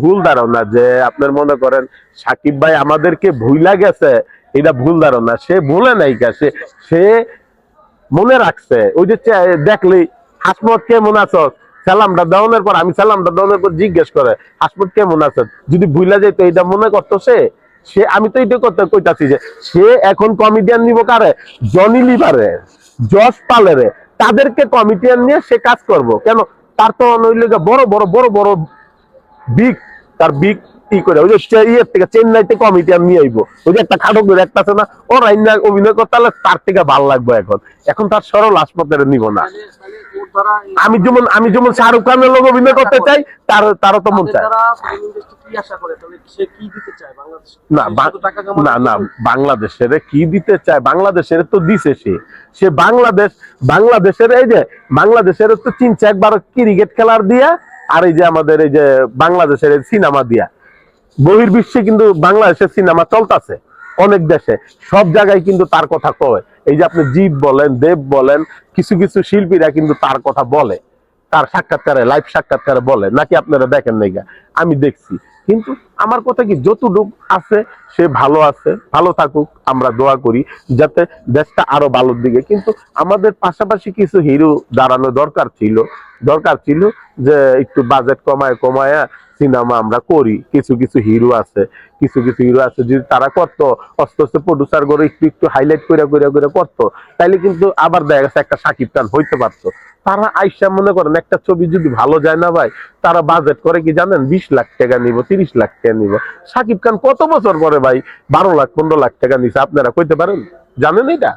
ভুল ধারণা যে আপনার মনে করেন সাকিব ভাই আমাদেরকে ভুইলা গেছে, এটা ভুল ধারণা। সে ভুলে নাই সে সে মনে রাখছে। ওই যে দেখলি, হাসমত কেমন আছো? সালামটা দেওয়ানোর পর আমি সালামটা দেওয়ানোর পর জিজ্ঞেস করে, হাসমত কেমন আছো যদি ভুইলা যেত এটা মনে করতো সে? সে, আমি তো এটা করতে কইতাছি যে, সে এখন কমিডিয়ান নিব কারে? জনি লিভারে জস পালেরে তাদেরকে কমিডিয়ান নিয়ে সে কাজ করব। কেন? তার তো নইলে বড় বড় বড় বড় বিগ তার বিগ ই করে ওই যে ইয়ের থেকে চেন্নাইতে কমিটিয়ান নিয়ে আইবো। ওই যে একটা খাটো করে একটা আছে না ও রাইনা অভিনয় করতে হলে তার থেকে ভালো লাগবে এখন। এখন তার সরল হাসপাতালে নিব না। তাহলে তাহলে আমি যেমন আমি যেমন শাহরুখ খানের লোক অভিনয় করতে চাই তার তারও তো মন চায়। তাহলে না না না বাংলাদেশের কি দিতে চায়? বাংলাদেশের তো দিছে সে। সে বাংলাদেশ বাংলাদেশের এই যে বাংলাদেশের তো চিনছে একবার ক্রিকেট খেলার দিয়া আর এই যে আমাদের এই যে বাংলাদেশের সিনেমা দিয়া, বহির্বিশ্বে কিন্তু বাংলাদেশের সিনেমা চলতেছে, অনেক দেশে। সব জায়গায় কিন্তু তার কথা কয়। এই যে আপনি জীব বলেন, দেব বলেন, কিছু কিছু শিল্পীরা কিন্তু তার কথা বলে, তার সাক্ষাৎকারে লাইভ সাক্ষাৎকারে বলে। নাকি আপনারা দেখেন নাই আমি দেখছি। কিন্তু আমার কথা কি, যতটুক আছে, সে ভালো আছে, ভালো থাকুক, আমরা দোয়া করি, যাতে দেশটা আরও ভালোর দিকে। কিন্তু আমাদের পাশাপাশি কিছু হিরো দাঁড়ানো দরকার ছিল দরকার ছিল যে একটু বাজেট কমায়, কমায়া সিনেমা আমরা করি। কিছু কিছু হিরো আছে, কিছু কিছু হিরো আছে যদি তারা করতো, আস্তে আস্তে প্রডিউসার করে একটু একটু হাইলাইট করে করে করে করতো, তাইলে কিন্তু আবার দেখা গেছে একটা সাকিব খান হইতে পারতো। তারা আইসা মনে করেন একটা ছবি যদি ভালো যায় না ভাই তারা বাজেট করে কি জানেন? বিশ লাখ টাকা নিব তিরিশ লাখ টাকা নিব। সাকিব খান কত বছর পরে ভাই বারো লাখ পনেরো লাখ টাকা নিছে আপনারা কইতে পারেন? জানেন এটা?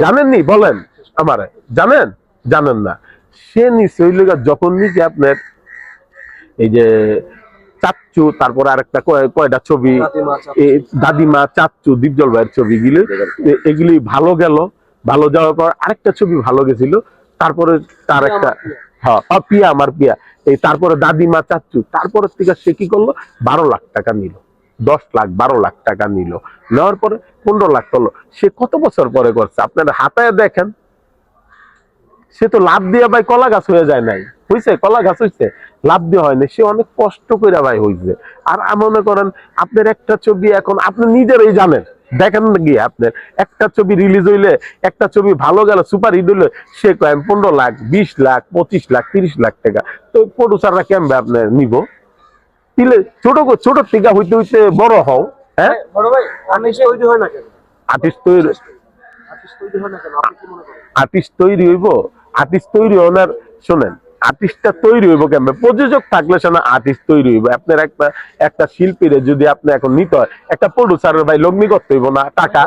জানেননি? বলেন আমারে। জানেন? জানেন না। সে নিচে ওই লোক যখন নিচে আপনার এই যে চাচ্চু তারপরে আরেকটা কয়- কয়টা ছবি? দাদিমা, চাচ্চু। দীপজল ভাইয়ের ছবিগুলি এ- এগুলি ভালো গেল। ভালো যাওয়ার পর আরেকটা ছবি ভালো গেছিল। তারপরে তার একটা। হ্যাঁ পিয়া আমার পিয়া। এই তারপরে দাদিমা চাচ্চু তারপরে থেকে সে কি করল? বারো লাখ টাকা নিল। দশ লাখ বারো লাখ টাকা নিল। নেওয়ার পরে পনেরো লাখ করল। সে কত বছর পরে করছে? আপনারা হাতায় দেখেন। সে তো লাভ দিয়ে ভাই কলা গাছ হয়ে যায় নাই। হইছে? কলা গাছ হইছে? লাভ দিয়ে হয় না সে অনেক কষ্ট করে ভাই হইছে। আর মনে করেন আপনার একটা ছবি এখন আপনি নিজেরাই জানেন। দেখেন গিয়ে আপনার। একটা ছবি রিলিজ হইলে একটা ছবি ভালো গেল সুপার হিট হইলে সে কয় পনেরো লাখ বিশ লাখ পঁচিশ লাখ তিরিশ লাখ টাকা। তো প্রডিউসাররা কেমবে আপনার নিব? দিলে ছোট ছোট থেকে হইতে হইতে বড় হও হ্যাঁ? বড় ভাই আর্টিস্ট তৈরি হয় না কেন? আর্টিস্ট তৈরি আর্টিস্ট তৈরি হয় না কেন? আপনি কি মনে করেন? আর্টিস্ট তৈরি হইব? আর্টিস্ট তৈরি ওনার শোনেন আর্টিস্টটা তৈরি হইব কেমন? প্রযোজক থাকলে সে না আর্টিস্ট তৈরি হইব। আপনার একটা একটা শিল্পীরে যদি আপনি এখন নিতে হয় একটা প্রডিউসারের ভাই লগ্নি করতে হইব না টাকা।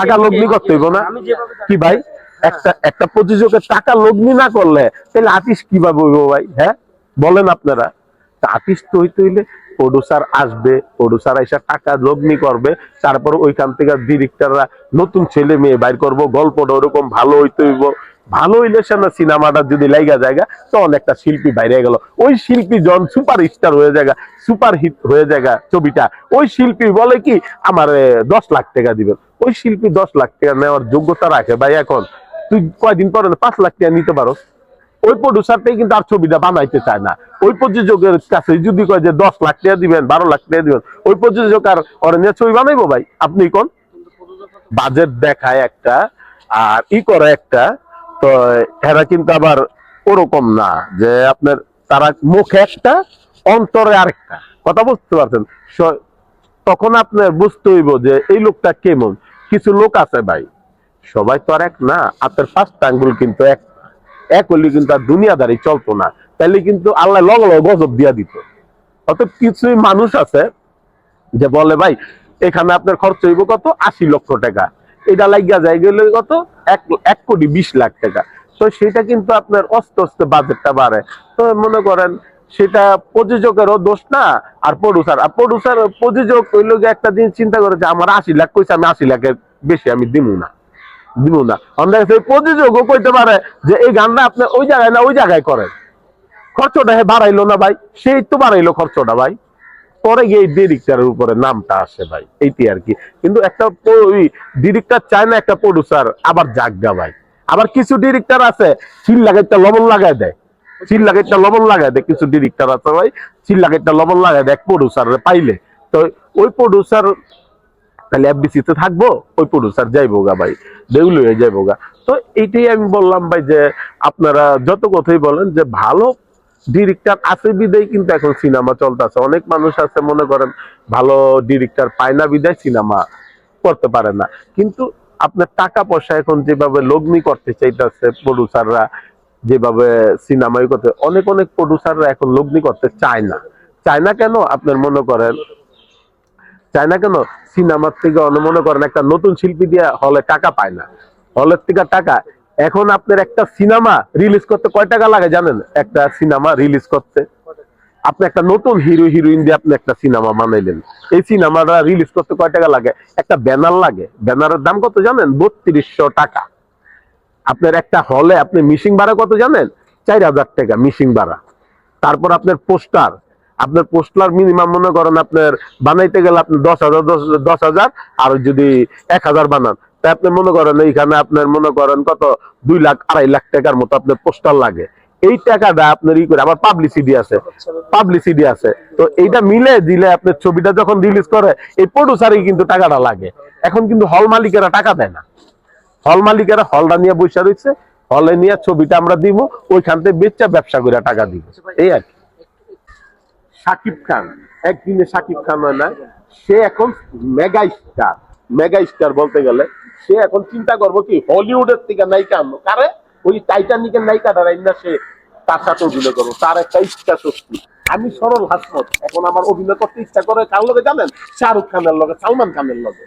টাকা লগ্নি করতে হইব না। কি ভাই? একটা একটা প্রযোজকের টাকা লগ্নি না করলে তাহলে আর্টিস্ট কীভাবে হইব ভাই? হ্যাঁ? বলেন আপনারা। আর্টিস্ট হইতে হইলে প্রডিউসার আসবে প্রডিউসার এসে টাকা লগ্নি করবে তারপর ওইখান থেকে ডিরেক্টররা নতুন ছেলে মেয়ে বাইর করব গল্পটা ওরকম ভালো হইতে হইব। ভালো সে সিনেমাটা যদি লাইগা জায়গা তখন একটা শিল্পী বাইরে গেল। ওই শিল্পী যখন সুপার স্টার হয়ে জায়গা সুপার হিট হয়ে জায়গা ছবিটা ওই শিল্পী বলে কি আমার দশ লাখ টাকা দিবেন। ওই শিল্পী দশ লাখ টাকা নেওয়ার যোগ্যতা রাখে ভাই এখন। তুই কয়দিন পরে পাঁচ লাখ টাকা নিতে পারো ওই প্রডিউসারটাই কিন্তু আর ছবিটা বানাইতে চায় না। ওই প্রযোজকের কাছে যদি কয় যে দশ লাখ টাকা দিবেন বারো লাখ টাকা দিবেন ওই প্রযোজক আর নিয়ে ছবি বানাইবো ভাই? আপনি কোন? বাজেট দেখায় একটা আর ই করে একটা তো এরা কিন্তু আবার ওরকম না যে আপনার তারা মুখে একটা, অন্তরে আরেকটা। কথা বুঝতে পারছেন? তখন আপনার বুঝতে হইব যে এই লোকটা কেমন। কিছু লোক আছে ভাই, সবাই তো আর এক না আপনার ফার্স্ট আঙ্গুল কিন্তু এক। এক হলে কিন্তু আর দুনিয়াদারি চলতো না। তাহলে কিন্তু আল্লাহ লগ লগ গজব দিয়া দিত। অত কিছুই মানুষ আছে যে বলে, ভাই, এখানে আপনার খরচ হইব কত? আশি লক্ষ টাকা। এটা লাগিয়া যায় গেলে কত? এক এক কোটি বিশ লাখ টাকা। তো সেটা কিন্তু আপনার অস্তে আস্তে বাজেটটা বাড়ে। তো মনে করেন, সেটা প্রযোজকেরও দোষ না, আর প্রডিউসার আর প্রডিউসার প্রযোজক ওই লোক একটা দিন চিন্তা করে যে আমার আশি লাখ কইছে, আমি আশি লাখের বেশি আমি দিমু না। দিব না। অন্য প্রযোজকও কইতে পারে যে এই গানটা আপনি ওই জায়গায় না ওই জায়গায় করেন। খরচটা বাড়াইলো না ভাই, সেই তো বাড়াইলো খরচটা ভাই। পরে গিয়ে ডিরেক্টরের উপরে নামটা আসে ভাই, এইটি আর কি। কিন্তু একটা ওই ডিরেক্টর চায় না একটা প্রডিউসার আবার জাগগা ভাই। আবার কিছু ডিরেক্টর আছে, চিল লাগাইতে লবণ লাগাই দেয়। চিল্লাগেটটা লবণ লাগায় দেয়, কিছু ডিরেক্টর আছে ভাই চিল্লাগেটটা লবণ লাগায় দেয় এক প্রডিউসার পাইলে। তো ওই প্রডিউসার তাহলে এফবিসি তে থাকব, ওই প্রডিউসার যাইবো গা ভাই দেউল হয়ে যাইবো গা। তো এইটাই আমি বললাম ভাই যে, আপনারা যত কথাই বলেন যে ভালো ডিরেক্টর আছে বিদায় কিন্তু এখন সিনেমা চলতেছে। অনেক মানুষ আছে মনে করেন, ভালো ডিরেক্টর পায় না বিদায় সিনেমা করতে পারে না। কিন্তু আপনার টাকা পয়সা এখন যেভাবে লগ্নি করতে চাইতেছে প্রডিউসাররা যেভাবে সিনেমাই করতে, অনেক অনেক প্রডিউসাররা এখন লগ্নি করতে চায় না। চায় না কেন? আপনার মনে করেন, চায় না কেন? সিনেমার থেকে মনে করেন, একটা নতুন শিল্পী দিয়ে হলে টাকা পায় না। হলের থেকে টাকা এখন আপনার একটা সিনেমা রিলিজ করতে কয় টাকা লাগে জানেন? একটা সিনেমা রিলিজ করতে। আপনি একটা নতুন হিরো হিরোইন দিয়ে আপনি একটা সিনেমা বানাইলেন। এই সিনেমাটা রিলিজ করতে কয় টাকা লাগে? একটা ব্যানার লাগে। ব্যানারের দাম কত জানেন? বত্রিশশো টাকা। আপনার একটা হলে আপনি মিশিং ভাড়া কত জানেন? চার হাজার টাকা মিশিং ভাড়া। তারপর আপনার পোস্টার আপনার পোস্টার মিনিমাম মনে করেন আপনার বানাইতে গেলে আপনি দশ হাজার দশ হাজার, আর যদি এক হাজার বানান আপনি মনে করেন এইখানে আপনার মনে করেন কত? দুই লাখ আড়াই লাখ টাকার মতো আপনার পোস্টার লাগে। এই টাকাটা আপনার ই করে আবার পাবলিসিটি আছে। পাবলিসিটি আছে। তো এইটা মিলে দিলে আপনার ছবিটা যখন রিলিজ করে, এই প্রডিউসারই কিন্তু টাকাটা লাগে। এখন কিন্তু হল মালিকেরা টাকা দেয় না। হল মালিকেরা হলটা নিয়ে বসে রয়েছে। হলে নিয়ে ছবিটা আমরা দিব, ওইখান থেকে বেচা ব্যবসা করে টাকা দিব। এই আর কি। সাকিব খান, একদিনে সাকিব খান হয় না, সে এখন মেগা স্টার মেগা স্টার বলতে গেলে সে এখন চিন্তা করব কি, হলিউডের থেকে নায়িকা আনব। কারে? ওই টাইটানিকের দাঁড়াই না সে তার সাথে অভিনয় করব। তার একটা ইচ্ছা শক্তি। আমি সরল হাসমত। এখন আমার অভিনয় করতে ইচ্ছা করে কার লগে জানেন? শাহরুখ খানের লগে, সালমান খানের লগে।